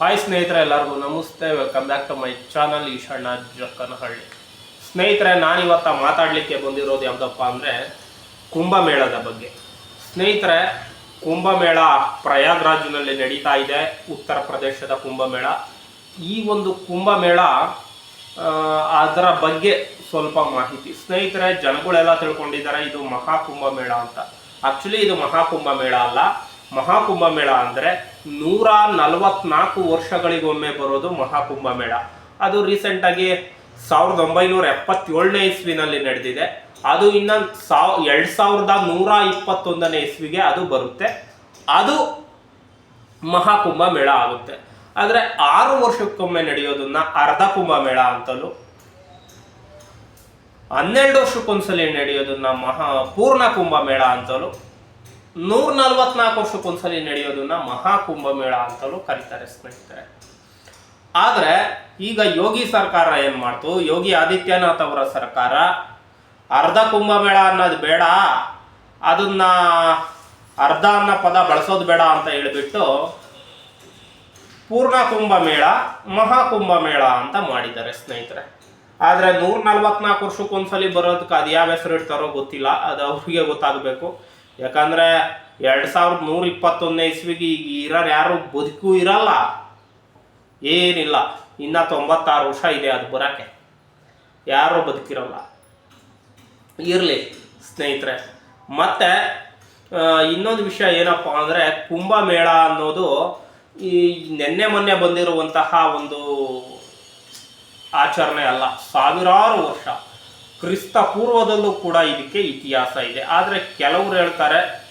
Hi ಸ್ನೇಹಿತರೆ, ಎಲ್ಲರಿಗೂ ನಮಸ್ತೆ. Welcome back to my channel Eshanna Jakkanahalli. ಸ್ನೇಹಿತರೆ, ನಾನಿವತ್ತ ಮಾತಾಡಲಿಕ್ಕೆ ಬಂದಿರೋದು ಯಾವುದಪ್ಪ ಅಂದರೆ ಕುಂಭಮೇಳದ ಬಗ್ಗೆ. ಸ್ನೇಹಿತರೆ, ಕುಂಭಮೇಳ ಪ್ರಯಾಗ್ರಾಜ್ನಲ್ಲಿ ನಡೀತಾ ಇದೆ, ಉತ್ತರ ಪ್ರದೇಶದ ಕುಂಭಮೇಳ. ಈ ಒಂದು ಕುಂಭಮೇಳ ಅದರ ಬಗ್ಗೆ ಸ್ವಲ್ಪ ಮಾಹಿತಿ. ಸ್ನೇಹಿತರೆ, ಜನಗಳೆಲ್ಲ ತಿಳ್ಕೊಂಡಿದ್ದಾರೆ, ಇದು ಮಹಾಕುಂಭಮೇಳ ಅಂತ. ಆಕ್ಚುಲಿ ಇದು ಮಹಾಕುಂಭಮೇಳ ಅಲ್ಲ. ಮಹಾಕುಂಭಮೇಳ ಅಂದರೆ ನೂರ ನಲವತ್ನಾಲ್ಕು ವರ್ಷಗಳಿಗೊಮ್ಮೆ ಬರೋದು ಮಹಾಕುಂಭಮೇಳ. ಅದು ರೀಸೆಂಟಾಗಿ ಸಾವಿರದ ಒಂಬೈನೂರ ಎಪ್ಪತ್ತೇಳನೇ ಇಸ್ವಿನಲ್ಲಿ ನಡೆದಿದೆ. ಅದು ಇನ್ನು ಸಾವ್ ಎರಡು ಸಾವಿರದ ನೂರ ಇಪ್ಪತ್ತೊಂದನೇ ಇಸ್ವಿಗೆ ಅದು ಬರುತ್ತೆ. ಅದು ಮಹಾಕುಂಭ ಮೇಳ ಆಗುತ್ತೆ. ಆದರೆ ಆರು ವರ್ಷಕ್ಕೊಮ್ಮೆ ನಡೆಯೋದನ್ನ ಅರ್ಧ ಕುಂಭ ಮೇಳ ಅಂತಲೂ, ಹನ್ನೆರಡು ವರ್ಷಕ್ಕೊಂದ್ಸಲಿ ನಡೆಯೋದನ್ನ ಮಹಾ ಪೂರ್ಣ ಕುಂಭ ಮೇಳ ಅಂತಲೂ ನೂರ ನಲ್ವತ್ನಾಲ್ಕು ವರ್ಷಕ್ಕೊಂದ್ಸಲಿ ನಡೆಯೋದನ್ನ ಮಹಾಕುಂಭ ಮೇಳ ಅಂತಲೂ ಕರೀತಾರೆ ಸ್ನೇಹಿತರೆ. ಆದರೆ ಈಗ ಯೋಗಿ ಸರ್ಕಾರ ಏನು ಮಾಡ್ತು? ಯೋಗಿ ಆದಿತ್ಯನಾಥ್ ಅವರ ಸರ್ಕಾರ. ಅರ್ಧ ಕುಂಭಮೇಳ ಅನ್ನೋದು ಬೇಡ. ಅದನ್ನ ಅರ್ಧ ಅನ್ನೋ ಪದ ಬಳಸೋದು ಬೇಡ ಅಂತ ಹೇಳಿಬಿಟ್ಟು ಪೂರ್ಣ ಕುಂಭಮೇಳ ಮಹಾಕುಂಭ ಮೇಳ ಅಂತ ಮಾಡಿದ್ದಾರೆ ಸ್ನೇಹಿತರೆ. ಆದರೆ ನೂರ ನಲ್ವತ್ನಾಲ್ಕು ವರ್ಷಕ್ಕೊಂದ್ಸಲಿ ಬರೋದಕ್ಕೆ ಅದು ಯಾವ ಹೆಸರು ಇಡ್ತಾರೋ ಗೊತ್ತಿಲ್ಲ. ಅದು ಅವ್ರಿಗೆ ಗೊತ್ತಾಗಬೇಕು. ಯಾಕಂದರೆ ಎರಡು ಸಾವಿರದ ನೂರ ಇಪ್ಪತ್ತೊಂದನೇ ಇಸ್ವಿಗೆ ಈಗ ಇರೋರು ಯಾರು ಬದುಕು ಇರಲ್ಲ. ಏನಿಲ್ಲ. ಇನ್ನ ತೊಂಬತ್ತಾರು ವರ್ಷ ಇದೆ ಅದು ಬರೋಕ್ಕೆ. ಯಾರು ಬದುಕಿರಲ್ಲ. ಇರಲಿ ಸ್ನೇಹಿತರೆ. ಮತ್ತೆ ಇನ್ನೊಂದು ವಿಷಯ ಏನಪ್ಪ ಅಂದರೆ ಕುಂಭಮೇಳ ಅನ್ನೋದು ಈ ನಿನ್ನೆ ಮೊನ್ನೆ ಬಂದಿರುವಂತಹ ಒಂದು ಆಚರಣೆ ಅಲ್ಲ. ಸಾವಿರಾರು ವರ್ಷ. ಕ್ರಿಸ್ತ ಪೂರ್ವದಲ್ಲೂ ಕೂಡ ಇದಕ್ಕೆ ಇತಿಹಾಸ ಇದೆ. ಆದರೆ ಕೆಲವರು ಹೇಳ್ತಾರೆ,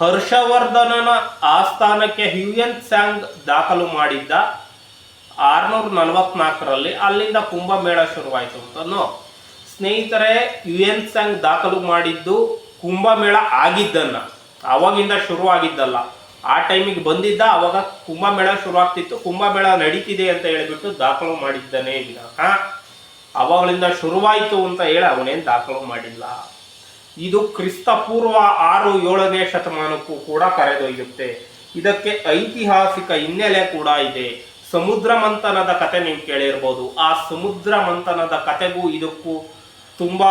ಹರ್ಷವರ್ಧನನ ಆಸ್ಥಾನಕ್ಕೆ ಹ್ಯೂಯನ್ ಸ್ಯಾಂಗ್ ದಾಖಲು ಮಾಡಿದ್ದ ಆರ್ನೂರ ನಲವತ್ನಾಲ್ಕರಲ್ಲಿ ಅಲ್ಲಿಂದ ಕುಂಭಮೇಳ ಶುರುವಾಯಿತು ಅಂತನೋ. ಸ್ನೇಹಿತರೆ ಯು ಎನ್ ಸ್ಯಾಂಗ್ ದಾಖಲು ಮಾಡಿದ್ದು ಕುಂಭಮೇಳ ಆಗಿದ್ದನ್ನ. ಅವಾಗಿಂದ ಶುರುವಾಗಿದ್ದಲ್ಲ. ಆ ಟೈಮಿಗೆ ಬಂದಿದ್ದ, ಅವಾಗ ಕುಂಭಮೇಳ ಶುರುವಾಗ್ತಿತ್ತು. ಕುಂಭಮೇಳ ನಡೀತಿದೆ ಅಂತ ಹೇಳಿಬಿಟ್ಟು ದಾಖಲು ಮಾಡಿದ್ದಾನೆ ವಿನಃ. ಅವಾಗಳಿಂದ ಶುರುವಾಯಿತು ಅಂತ ಹೇಳಿ ಅವನೇನು ದಾಖಲು ಮಾಡಿಲ್ಲ. ಇದು ಕ್ರಿಸ್ತ ಪೂರ್ವ ಆರು ಏಳನೇ ಶತಮಾನಕ್ಕೂ ಕೂಡ ಕರೆದೊಯ್ಯುತ್ತೆ. ಇದಕ್ಕೆ ಐತಿಹಾಸಿಕ ಹಿನ್ನೆಲೆ ಕೂಡ ಇದೆ. ಸಮುದ್ರ ಮಂಥನದ ಕತೆ ನೀವು ಕೇಳಿರ್ಬೋದು. ಆ ಸಮುದ್ರ ಮಂಥನದ ಕತೆಗೂ ಇದಕ್ಕೂ ತುಂಬ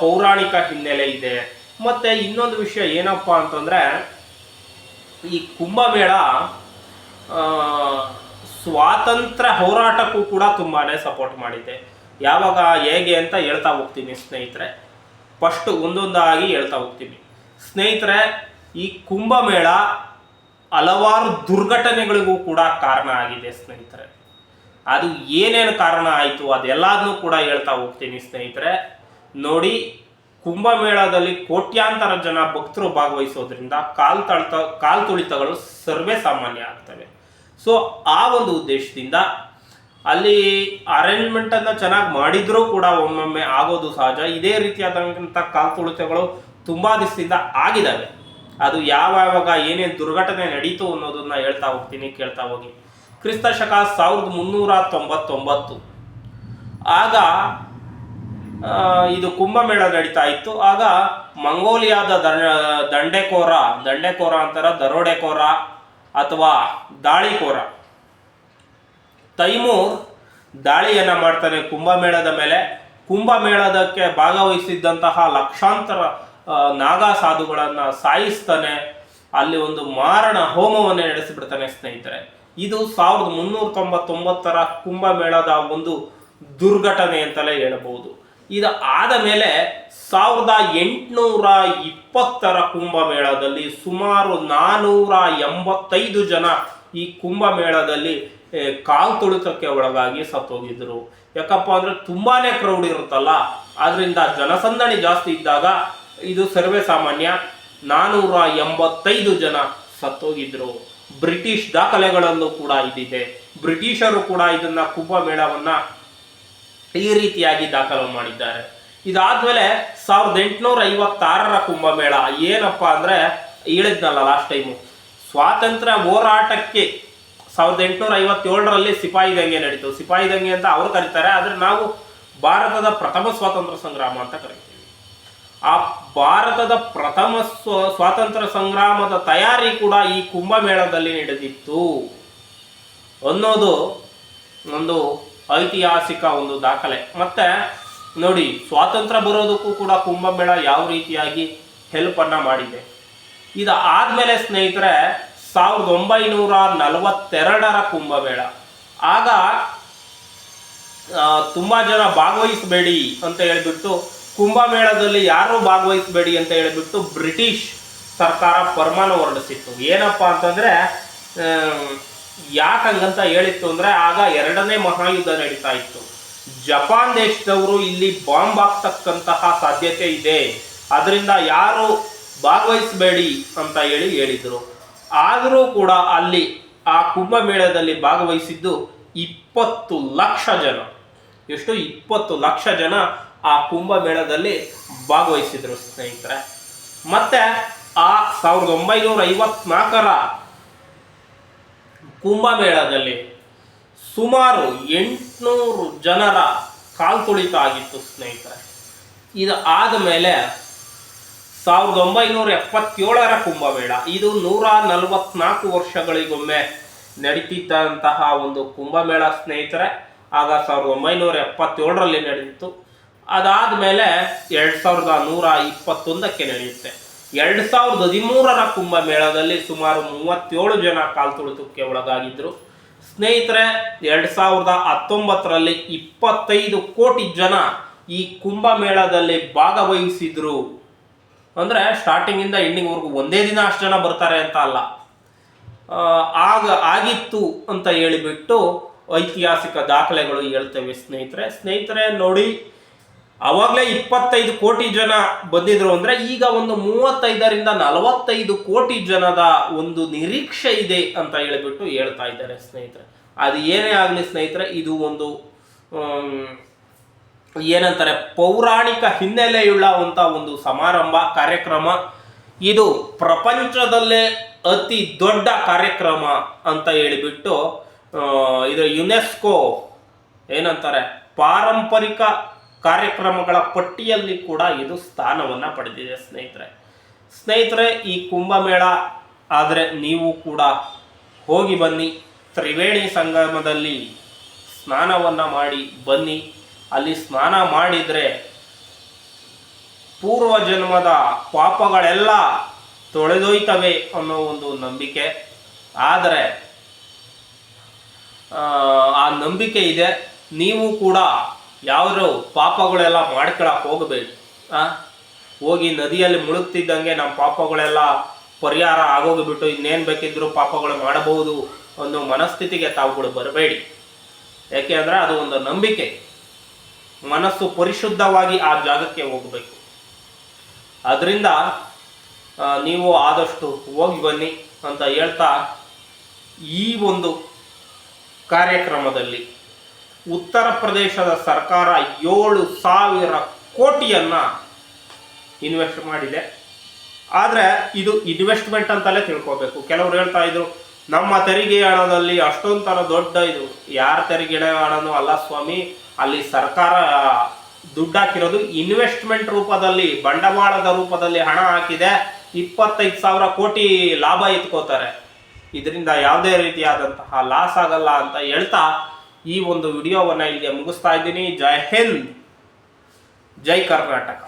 ಪೌರಾಣಿಕ ಹಿನ್ನೆಲೆ ಇದೆ. ಮತ್ತೆ ಇನ್ನೊಂದು ವಿಷಯ ಏನಪ್ಪ ಅಂತಂದ್ರೆ, ಈ ಕುಂಭಮೇಳ ಸ್ವಾತಂತ್ರ್ಯ ಹೋರಾಟಕ್ಕೂ ಕೂಡ ತುಂಬಾ ಸಪೋರ್ಟ್ ಮಾಡಿದೆ. ಯಾವಾಗ, ಹೇಗೆ ಅಂತ ಹೇಳ್ತಾ ಹೋಗ್ತೀನಿ ಸ್ನೇಹಿತರೆ. ಫಸ್ಟ್ ಒಂದೊಂದಾಗಿ ಹೇಳ್ತಾ ಹೋಗ್ತೀನಿ. ಸ್ನೇಹಿತರೆ, ಈ ಕುಂಭಮೇಳ ಹಲವಾರು ದುರ್ಘಟನೆಗಳಿಗೂ ಕೂಡ ಕಾರಣ ಆಗಿದೆ ಸ್ನೇಹಿತರೆ. ಅದು ಏನೇನು ಕಾರಣ ಆಯಿತು ಅದೆಲ್ಲದನ್ನೂ ಕೂಡ ಹೇಳ್ತಾ ಹೋಗ್ತೀನಿ ಸ್ನೇಹಿತರೆ. ನೋಡಿ, ಕುಂಭಮೇಳದಲ್ಲಿ ಕೋಟ್ಯಾಂತರ ಜನ ಭಕ್ತರು ಭಾಗವಹಿಸೋದ್ರಿಂದ ಕಾಲ್ ತಳ್ತ, ಕಾಲ್ ತುಳಿತಗಳು ಸರ್ವೇ ಸಾಮಾನ್ಯ ಆಗ್ತವೆ. ಸೊ ಆ ಒಂದು ಉದ್ದೇಶದಿಂದ ಅಲ್ಲಿ ಅರೇಂಜ್ಮೆಂಟ್ ಅನ್ನ ಚೆನ್ನಾಗಿ ಮಾಡಿದರೂ ಕೂಡ ಒಮ್ಮೊಮ್ಮೆ ಆಗೋದು ಸಹಜ. ಇದೇ ರೀತಿಯಾದಂಥ ಕಾಲ್ ತುಳಿತಗಳು ತುಂಬಾ ದಿವಸದಿಂದ ಆಗಿದ್ದಾವೆ. ಅದು ಯಾವ ಯಾವಾಗ ಏನೇನು ದುರ್ಘಟನೆ ನಡೀತು ಅನ್ನೋದನ್ನ ಹೇಳ್ತಾ ಹೋಗ್ತೀನಿ, ಕೇಳ್ತಾ ಹೋಗಿ. ಕ್ರಿಸ್ತ ಶಕ ಸಾವಿರದ ಮುನ್ನೂರ ತೊಂಬತ್ತೊಂಬತ್ತು. ಆಗ ಇದು ಕುಂಭಮೇಳ ನಡೀತಾ ಇತ್ತು. ಆಗ ಮಂಗೋಲಿಯಾದ ದಂಡೆಕೋರ ದಂಡೆಕೋರ ಅಂತಾರ, ದರೋಡೆಕೋರ ಅಥವಾ ದಾಳಿಕೋರ. ತೈಮೂರ್ ದಾಳಿಯನ್ನ ಮಾಡ್ತಾನೆ ಕುಂಭಮೇಳದ ಮೇಲೆ. ಕುಂಭಮೇಳದಕ್ಕೆ ಭಾಗವಹಿಸಿದ್ದಂತಹ ಲಕ್ಷಾಂತರ ನಾಗಾ ಸಾಧುಗಳನ್ನು ಸಾಯಿಸ್ತಾನೆ. ಅಲ್ಲಿ ಒಂದು ಮಾರಣ ಹೋಮವನ್ನು ನಡೆಸಿಬಿಡ್ತಾನೆ ಸ್ನೇಹಿತರೆ. ಇದು ಸಾವಿರದ ಮುನ್ನೂರ ತೊಂಬತ್ತೊಂಬತ್ತರ ಕುಂಭಮೇಳದ ಒಂದು ದುರ್ಘಟನೆ ಅಂತಲೇ ಹೇಳಬಹುದು. ಇದು ಆದ ಮೇಲೆ ಸಾವಿರದ ಎಂಟುನೂರ ಇಪ್ಪತ್ತರ ಕುಂಭಮೇಳದಲ್ಲಿ ಸುಮಾರು ನಾನೂರ ಎಂಬತ್ತೈದು ಜನ ಈ ಕುಂಭಮೇಳದಲ್ಲಿ ಕಾಲ್ ತುಳಿತಕ್ಕೆ ಒಳಗಾಗಿ ಸತ್ತೋಗಿದ್ರು ಯಾಕಪ್ಪ ಅಂದ್ರೆ ತುಂಬಾನೇ ಕ್ರೌಡ್ ಇರುತ್ತಲ್ಲ. ಆದ್ರಿಂದ ಜನಸಂದಣಿ ಜಾಸ್ತಿ ಇದ್ದಾಗ ಇದು ಸರ್ವೇ ಸಾಮಾನ್ಯ. ನಾನೂರ ಎಂಬತ್ತೈದು ಜನ ಸತ್ತೋಗಿದ್ರು ಬ್ರಿಟಿಷ್ ದಾಖಲೆಗಳಲ್ಲೂ ಕೂಡ ಇದ್ದಿದೆ ಬ್ರಿಟಿಷರು ಕೂಡ ಇದನ್ನ ಕುಂಭಮೇಳವನ್ನ ಈ ರೀತಿಯಾಗಿ ದಾಖಲು ಮಾಡಿದ್ದಾರೆ. ಇದಾದ್ಮೇಲೆ ಸಾವಿರದ ಎಂಟುನೂರ ಐವತ್ತಾರರ ಕುಂಭಮೇಳ. ಏನಪ್ಪಾ ಅಂದ್ರೆ ಹೇಳಿದ್ನಲ್ಲ ಲಾಸ್ಟ್ ಟೈಮು ಸ್ವಾತಂತ್ರ್ಯ ಹೋರಾಟಕ್ಕೆ ಸಾವಿರದ ಎಂಟುನೂರ ಐವತ್ತೇಳರಲ್ಲಿ ಸಿಪಾಯಿ ದಂಗೆ ನಡೀತು. ಸಿಪಾಯಿ ದಂಗೆ ಅಂತ ಅವರು ಕರೀತಾರೆ, ಆದರೆ ನಾವು ಭಾರತದ ಪ್ರಥಮ ಸ್ವಾತಂತ್ರ್ಯ ಸಂಗ್ರಾಮ ಅಂತ ಕರಿತೀವಿ. ಆ ಭಾರತದ ಪ್ರಥಮ ಸ್ವ, ಸ್ವಾತಂತ್ರ್ಯ ಸಂಗ್ರಾಮದ ತಯಾರಿ ಕೂಡ ಈ ಕುಂಭಮೇಳದಲ್ಲಿ ನಡೆದಿತ್ತು ಅನ್ನೋದು ಒಂದು ಐತಿಹಾಸಿಕ ಒಂದು ದಾಖಲೆ. ಮತ್ತೆ ನೋಡಿ, ಸ್ವಾತಂತ್ರ್ಯ ಬರೋದಕ್ಕೂ ಕೂಡ ಕುಂಭಮೇಳ ಯಾವ ರೀತಿಯಾಗಿ ಹೆಲ್ಪನ್ನು ಮಾಡಿದೆ. ಇದು ಆದಮೇಲೆ ಸ್ನೇಹಿತರೆ ಸಾವಿರದ ಒಂಬೈನೂರ ನಲವತ್ತೆರಡರ ಕುಂಭಮೇಳ. ಆಗ ತುಂಬ ಜನ ಭಾಗವಹಿಸಬೇಡಿ ಅಂತ ಹೇಳಿಬಿಟ್ಟು, ಕುಂಭಮೇಳದಲ್ಲಿ ಯಾರೂ ಭಾಗವಹಿಸಬೇಡಿ ಅಂತ ಹೇಳಿಬಿಟ್ಟು ಬ್ರಿಟಿಷ್ ಸರ್ಕಾರ ಫರ್ಮಾನ ಹೊರಡಿಸಿತ್ತು. ಏನಪ್ಪ ಅಂತಂದ್ರೆ ಯಾಕಂಗಂತ ಹೇಳಿತ್ತು ಅಂದ್ರೆ, ಆಗ ಎರಡನೇ ಮಹಾಯುದ್ಧ ನಡೀತಾ ಇತ್ತು. ಜಪಾನ್ ದೇಶದವರು ಇಲ್ಲಿ ಬಾಂಬ್ ಹಾಕ್ತಕ್ಕಂತಹ ಸಾಧ್ಯತೆ ಇದೆ. ಅದರಿಂದ ಯಾರು ಭಾಗವಹಿಸಬೇಡಿ ಅಂತ ಹೇಳಿ ಹೇಳಿದ್ರು. ಆದರೂ ಕೂಡ ಅಲ್ಲಿ ಆ ಕುಂಭಮೇಳದಲ್ಲಿ ಭಾಗವಹಿಸಿದ್ದು ಇಪ್ಪತ್ತು ಲಕ್ಷ ಜನ. ಎಷ್ಟು? ಇಪ್ಪತ್ತು ಲಕ್ಷ ಜನ ಆ ಕುಂಭಮೇಳದಲ್ಲಿ ಭಾಗವಹಿಸಿದರು ಸ್ನೇಹಿತರೆ. ಮತ್ತೆ ಆ ಸಾವಿರದ ಒಂಬೈನೂರ ಐವತ್ನಾಲ್ಕರ ಕುಂಭಮೇಳದಲ್ಲಿ ಸುಮಾರು ಎಂಟುನೂರು ಜನರ ಕಾಲ್ತುಳಿತ ಆಗಿತ್ತು ಸ್ನೇಹಿತರೆ. ಇದು ಆದ ಮೇಲೆ ಸಾವಿರದ ಒಂಬೈನೂರ ಎಪ್ಪತ್ತೇಳರ ಕುಂಭಮೇಳ. ಇದು ನೂರ ನಲವತ್ನಾಲ್ಕು ವರ್ಷಗಳಿಗೊಮ್ಮೆ ನಡೀತಿದ್ದಂತಹ ಒಂದು ಕುಂಭಮೇಳ, ಸ್ನೇಹಿತರೆ. ಆಗ ಸಾವಿರದ ಒಂಬೈನೂರ ಎಪ್ಪತ್ತೇಳರಲ್ಲಿ ನಡೆದಿತ್ತು. ಅದಾದ ಮೇಲೆ ಎರಡು ಸಾವಿರದ ನೂರ ಇಪ್ಪತ್ತೊಂದಕ್ಕೆ ನಡೆಯುತ್ತೆ. ಎರಡು ಸಾವಿರದ ಹದಿಮೂರರ ಕುಂಭಮೇಳದಲ್ಲಿ ಸುಮಾರು ಮೂವತ್ತೇಳು ಜನ ಕಾಲ್ತುಳಿತಕ್ಕೆ ಒಳಗಾಗಿದ್ದರು ಸ್ನೇಹಿತರೆ, ಎರಡು ಸಾವಿರದ ಹತ್ತೊಂಬತ್ತರಲ್ಲಿ ಇಪ್ಪತ್ತೈದು ಕೋಟಿ ಜನ ಈ ಕುಂಭಮೇಳದಲ್ಲಿ ಭಾಗವಹಿಸಿದ್ರು. ಅಂದರೆ ಸ್ಟಾರ್ಟಿಂಗಿಂದ ಎಂಡಿಂಗ್ವರೆಗೂ ಒಂದೇ ದಿನ ಅಷ್ಟು ಜನ ಬರ್ತಾರೆ ಅಂತ ಅಲ್ಲ. ಆಗ ಆಗಿತ್ತು ಅಂತ ಹೇಳಿಬಿಟ್ಟು ಐತಿಹಾಸಿಕ ದಾಖಲೆಗಳು ಹೇಳ್ತೇವೆ ಸ್ನೇಹಿತರೆ. ಸ್ನೇಹಿತರೆ, ನೋಡಿ, ಅವಾಗಲೇ ಇಪ್ಪತ್ತೈದು ಕೋಟಿ ಜನ ಬಂದಿದ್ರು ಅಂದರೆ ಈಗ ಒಂದು ಮೂವತ್ತೈದರಿಂದ ನಲವತ್ತೈದು ಕೋಟಿ ಜನದ ಒಂದು ನಿರೀಕ್ಷೆ ಇದೆ ಅಂತ ಹೇಳಿಬಿಟ್ಟು ಹೇಳ್ತಾ ಇದ್ದಾರೆ ಸ್ನೇಹಿತರೆ. ಅದು ಏನೇ ಆಗಲಿ ಸ್ನೇಹಿತರೆ, ಇದು ಒಂದು ಏನಂತಾರೆ, ಪೌರಾಣಿಕ ಹಿನ್ನೆಲೆಯುಳ್ಳವಂಥ ಒಂದು ಸಮಾರಂಭ, ಕಾರ್ಯಕ್ರಮ. ಇದು ಪ್ರಪಂಚದಲ್ಲೇ ಅತಿ ದೊಡ್ಡ ಕಾರ್ಯಕ್ರಮ ಅಂತ ಹೇಳಿಬಿಟ್ಟು ಇದು ಯುನೆಸ್ಕೋ ಏನಂತಾರೆ, ಪಾರಂಪರಿಕ ಕಾರ್ಯಕ್ರಮಗಳ ಪಟ್ಟಿಯಲ್ಲಿ ಕೂಡ ಇದು ಸ್ಥಾನವನ್ನು ಪಡೆದಿದೆ ಸ್ನೇಹಿತರೆ. ಸ್ನೇಹಿತರೆ, ಈ ಕುಂಭಮೇಳ, ಆದರೆ ನೀವು ಕೂಡ ಹೋಗಿ ಬನ್ನಿ. ತ್ರಿವೇಣಿ ಸಂಗಮದಲ್ಲಿ ಸ್ನಾನವನ್ನು ಮಾಡಿ ಬನ್ನಿ. ಅಲ್ಲಿ ಸ್ನಾನ ಮಾಡಿದರೆ ಪೂರ್ವ ಜನ್ಮದ ಪಾಪಗಳೆಲ್ಲ ತೊಳೆದೊಯ್ತವೆ ಅನ್ನೋ ಒಂದು ನಂಬಿಕೆ. ಆದರೆ ಆ, ನಂಬಿಕೆ ಇದೆ. ನೀವು ಕೂಡ ಯಾವ್ದು ಪಾಪಗಳೆಲ್ಲ ಮಾಡ್ಕೊಳಕ್ಕೆ ಹೋಗಬೇಡಿ. ಆ ಹೋಗಿ ನದಿಯಲ್ಲಿ ಮುಳುಗ್ತಿದ್ದಂಗೆ ನಮ್ಮ ಪಾಪಗಳೆಲ್ಲ ಪರಿಹಾರ ಆಗೋಗಿಬಿಟ್ಟು ಇನ್ನೇನು ಬೇಕಿದ್ರು ಪಾಪಗಳು ಮಾಡಬಹುದು ಅನ್ನೋ ಮನಸ್ಥಿತಿಗೆ ತಾವುಗಳು ಬರಬೇಡಿ. ಯಾಕೆ ಅಂದರೆ ಅದು ಒಂದು ನಂಬಿಕೆ. ಮನಸ್ಸು ಪರಿಶುದ್ಧವಾಗಿ ಆ ಜಾಗಕ್ಕೆ ಹೋಗಬೇಕು. ಅದರಿಂದ ನೀವು ಆದಷ್ಟು ಹೋಗಿ ಬನ್ನಿ ಅಂತ ಹೇಳ್ತಾ ಈ ಒಂದು ಕಾರ್ಯಕ್ರಮದಲ್ಲಿ ಉತ್ತರ ಪ್ರದೇಶದ ಸರ್ಕಾರ ಏಳು ಸಾವಿರ ಕೋಟಿಯನ್ನು ಇನ್ವೆಸ್ಟ್ ಮಾಡಿದೆ. ಆದರೆ ಇದು ಇನ್ವೆಸ್ಟ್ಮೆಂಟ್ ಅಂತಲೇ ತಿಳ್ಕೋಬೇಕು. ಕೆಲವರು ಹೇಳ್ತಾ ಇದ್ರು, ನಮ್ಮ ತೆರಿಗೆ ಹಣದಲ್ಲಿ ಅಷ್ಟೊಂದು ದೊಡ್ಡ ಇದು, ಯಾರ ತೆರಿಗೆ ಹಣನೂ ಅಲ್ಲ ಸ್ವಾಮಿ. ಅಲ್ಲಿ ಸರ್ಕಾರ ದುಡ್ಡು ಹಾಕಿರೋದು ಇನ್ವೆಸ್ಟ್ಮೆಂಟ್ ರೂಪದಲ್ಲಿ, ಬಂಡವಾಳದ ರೂಪದಲ್ಲಿ ಹಣ ಹಾಕಿದೆ. ಇಪ್ಪತ್ತೈದು ಸಾವಿರ ಕೋಟಿ ಲಾಭ ಎತ್ಕೋತಾರೆ. ಇದರಿಂದ ಯಾವುದೇ ರೀತಿಯಾದಂತಹ ಲಾಸ್ ಆಗಲ್ಲ ಅಂತ ಹೇಳ್ತಾ ಈ ಒಂದು ವಿಡಿಯೋವನ್ನು ಇಲ್ಲಿಗೆ ಮುಗಿಸ್ತಾ ಇದ್ದೀನಿ. ಜೈ ಹಿಂದ್, ಜೈ ಕರ್ನಾಟಕ.